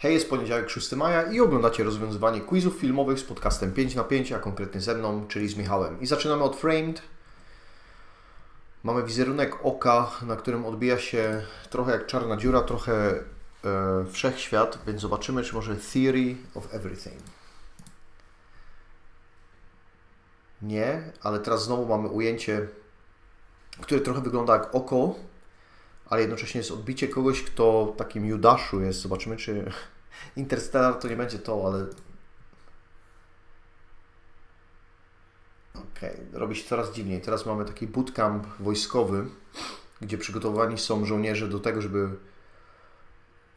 Hej, jest poniedziałek 6 maja i oglądacie rozwiązywanie quizów filmowych z podcastem 5 na 5, a konkretnie ze mną, czyli z Michałem. I zaczynamy od Framed. Mamy wizerunek oka, na którym odbija się trochę jak czarna dziura, trochę e, wszechświat, więc zobaczymy, czy może Theory of Everything. Nie, ale teraz znowu mamy ujęcie, które trochę wygląda jak oko, ale jednocześnie jest odbicie kogoś, kto takim Judaszu jest. Zobaczymy, czy Interstellar to nie będzie to, ale. Okej, okay. robi się coraz dziwniej. Teraz mamy taki bootcamp wojskowy, gdzie przygotowani są żołnierze do tego, żeby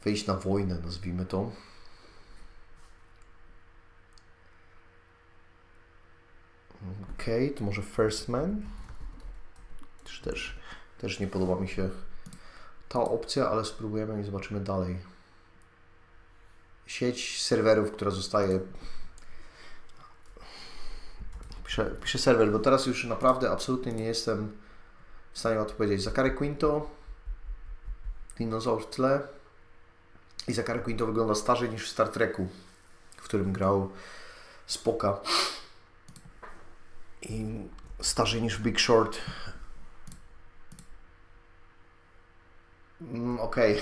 wyjść na wojnę, nazwijmy to. Okej, okay, to może First Man. Też, też, też nie podoba mi się ta opcja, ale spróbujemy i zobaczymy dalej. Sieć serwerów, która zostaje. Piszę, piszę serwer, bo teraz już naprawdę absolutnie nie jestem w stanie odpowiedzieć. Zakary Quinto, dinozaur w tle. I Zakary Quinto wygląda starzej niż w Star Treku, w którym grał Spoka. I starzej niż Big Short. Mm, Okej.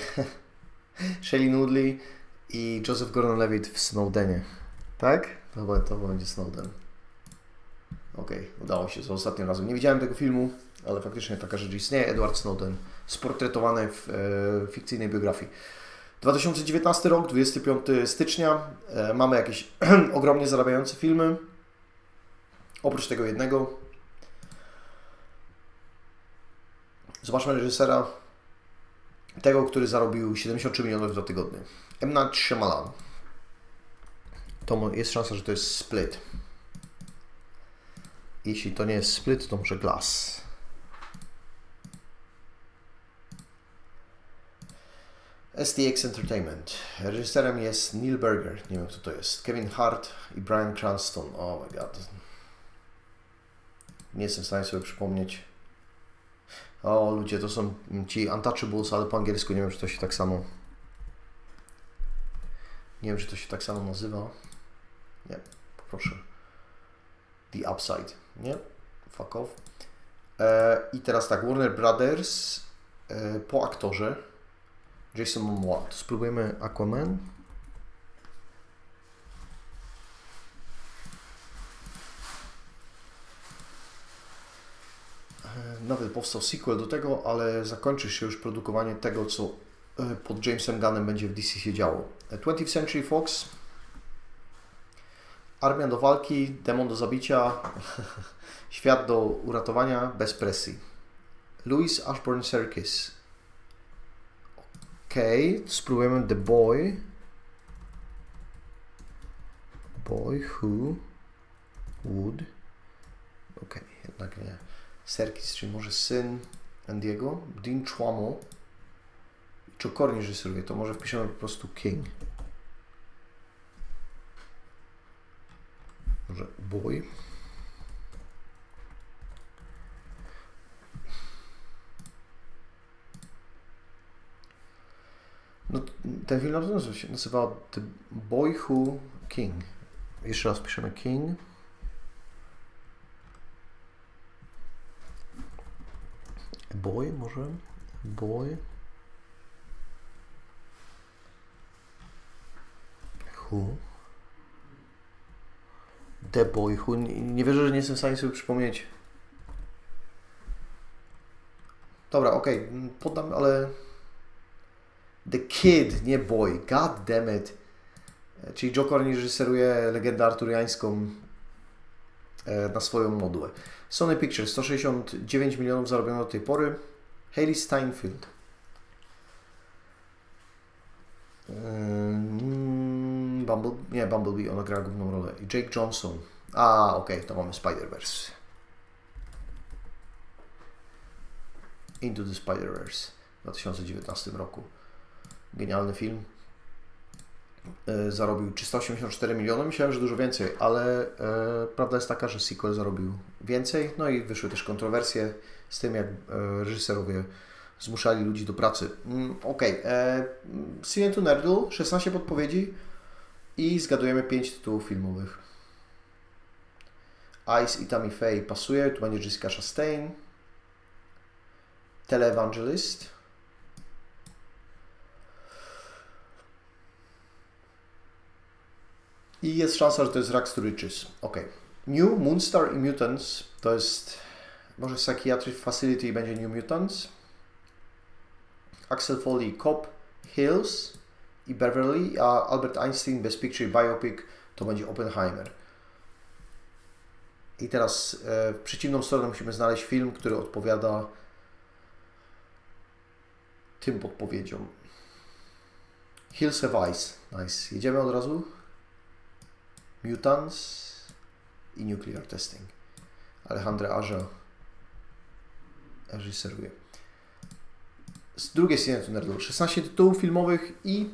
Okay. Nudley i Joseph Gordon-Levitt w Snowdenie. Tak? To, chyba, to będzie Snowden. Okej, okay, udało się za ostatnim razem. Nie widziałem tego filmu, ale faktycznie taka rzecz istnieje. Edward Snowden, sportretowany w e, fikcyjnej biografii. 2019 rok, 25 stycznia. E, mamy jakieś ogromnie zarabiające filmy. Oprócz tego jednego. Zobaczmy reżysera tego, który zarobił 73 milionów za tygodnie. M. Night Shyamalan. To jest szansa, że to jest Split. Jeśli to nie jest Split, to może Glass. STX Entertainment. Reżyserem jest Neil Berger. Nie wiem kto to jest. Kevin Hart i Brian Cranston. Oh my god. Nie jestem w stanie sobie przypomnieć. O ludzie, to są ci Untouchables, ale po angielsku nie wiem, czy to się tak samo. Nie wiem, czy to się tak samo nazywa. Nie, poproszę. The Upside. Nie? Fuck off. E, I teraz tak, Warner Brothers e, po aktorze Jason Momoa. To spróbujemy Aquaman. Nawet powstał sequel do tego, ale zakończy się już produkowanie tego, co e, pod Jamesem Gunnem będzie w DC się działo. 20th Century Fox Armia do walki, demon do zabicia, świat do uratowania bez presji. Louis Ashburn Circus. Ok, spróbujemy The Boy. Boy who would. Ok, jednak nie. Serkis, czyli może syn Andiego, Dean Chwamo i Chokorni reżyseruje, to może wpiszemy po prostu King. Może Boy. No, ten film na pewno się nazywał The Boy Who King. Jeszcze raz piszemy King. Boy może? Boy. Who? The Boy Who. Nie, wierzę, że nie jestem w stanie sobie przypomnieć. Dobra, okej, okay. poddam, ale... The Kid, nie Boy. God damn it. Czyli Joe Cornish reżyseruje legendę arturiańską e, na swoją modłę. Sony Pictures 169 milionów zarobiono do tej pory. Hayley Steinfeld. Um, Bumble, nie, Bumblebee, ona gra główną rolę. Jake Johnson. A, okej, okay, to mamy Spider-Verse. Into the Spider-Verse w 2019 roku. Genialny film. E, zarobił 384 miliony. Myślałem, że dużo więcej, ale e, prawda jest taka, że sequel zarobił więcej. No i wyszły też kontrowersje z tym, jak e, reżyserowie zmuszali ludzi do pracy. Mm, Okej, okay. To Nerdle, 16 podpowiedzi i zgadujemy 5 tytułów filmowych. Ice i Tammy Faye pasuje, tu będzie Jessica Chastain. Televangelist. I jest szansa, że to jest to Riches. Ok. New Moonstar i Mutants to jest może Psychiatric Facility będzie New Mutants. Axel Foley Cop Hills i Beverly, a Albert Einstein Best Picture Biopic to będzie Oppenheimer. I teraz e, w przeciwną stronę musimy znaleźć film, który odpowiada tym podpowiedziom. Hills Have Ice. Nice. Jedziemy od razu. Mutants i Nuclear Testing. Alejandro Aja reżyseruje. Z drugiej strony Nerdle 16 tytułów filmowych i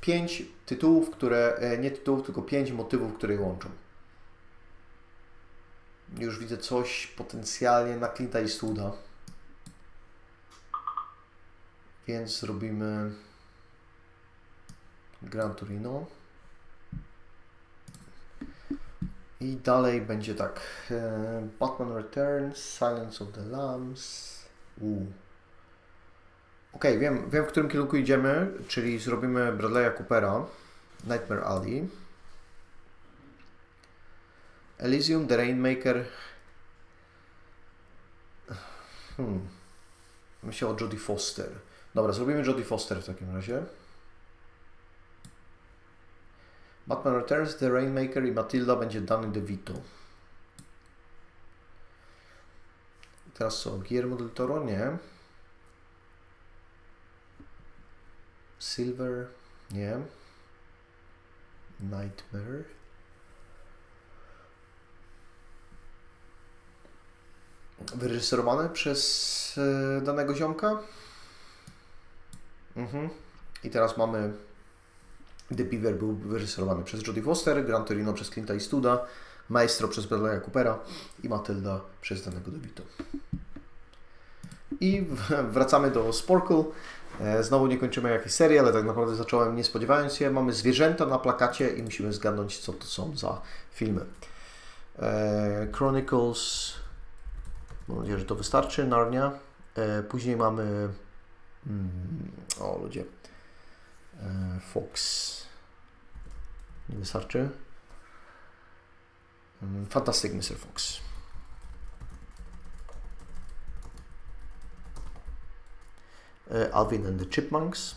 5 tytułów, które, e, nie tytułów, tylko 5 motywów, które je łączą. Już widzę coś potencjalnie na Clint'a i Studa. Więc zrobimy Gran Torino. I dalej będzie tak. E, Batman Returns, Silence of the Lambs. Uu. Ok, wiem, wiem w którym kierunku idziemy, czyli zrobimy Bradley'a Coopera, Nightmare Alley. Elysium, The Rainmaker. Hmm. Myślę o Jodie Foster. Dobra, zrobimy Jodie Foster w takim razie. Batman Returns, The Rainmaker i Matilda będzie Danny DeVito. Teraz co? Guillermo del Toro? Nie. Silver? Nie. Nightmare? Wyreżyserowane przez e, danego ziomka? Mhm. I teraz mamy The Beaver był wyreżyserowany przez Jodie Foster, Gran Torino przez Clint'a Eastwooda, Maestro przez Bradley'a Coopera i Matilda przez danego DeVito. I wracamy do Sporkle. E, znowu nie kończymy jakiejś serii, ale tak naprawdę zacząłem nie spodziewając się. Mamy zwierzęta na plakacie i musimy zgadnąć, co to są za filmy. E, Chronicles, mam nadzieję, że to wystarczy, Narnia. E, później mamy, mm, o ludzie, Fox. Nie wystarczy. Mm, Fantastic Mr. Fox. E, Alvin and the Chipmunks.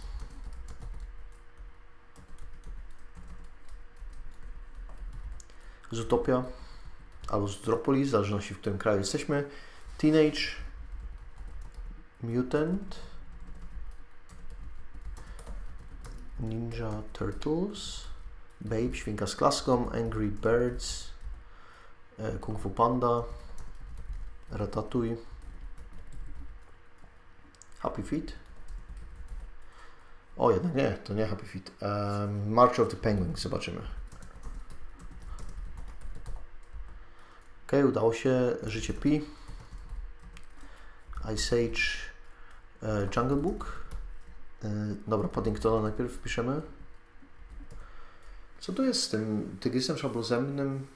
Zootopia albo Zootropolis, w zależności w którym kraju jesteśmy. Teenage Mutant Ninja Turtles Babe, Świnka z Klaską Angry Birds e, Kung Fu Panda Ratatouille Happy Feet o, jednak nie, to nie Happy Feet. Um, March of the Penguins, zobaczymy. Ok, udało się. Życie Pi. Ice Age e, Jungle Book. E, dobra, Paddingtona najpierw wpiszemy. Co to jest z tym tygrysem szablozemnym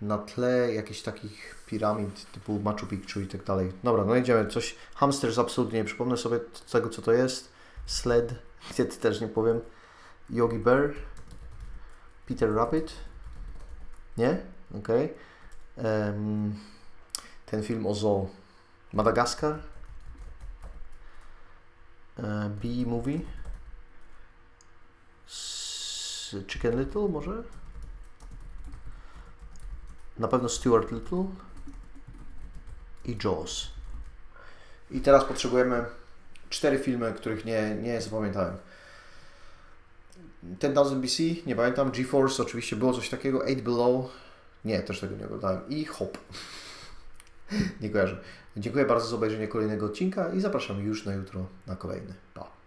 na tle jakichś takich piramid typu Machu Picchu i tak dalej. Dobra, no idziemy. Coś, hamsters absolutnie nie przypomnę sobie tego, co to jest. Sled, niestety też nie powiem. Yogi Bear. Peter Rabbit. Nie? Okej. Okay. Um, ten film o zoo. Madagaskar. B-movie. Chicken Little może? Na pewno Stuart Little i Jaws. I teraz potrzebujemy cztery filmy, których nie, nie zapamiętałem. Ten Thousand BC, nie pamiętam. GeForce oczywiście było coś takiego. Eight Below, nie, też tego nie oglądałem. I Hop. Nie kojarzę. Dziękuję bardzo za obejrzenie kolejnego odcinka i zapraszam już na jutro na kolejny. Pa.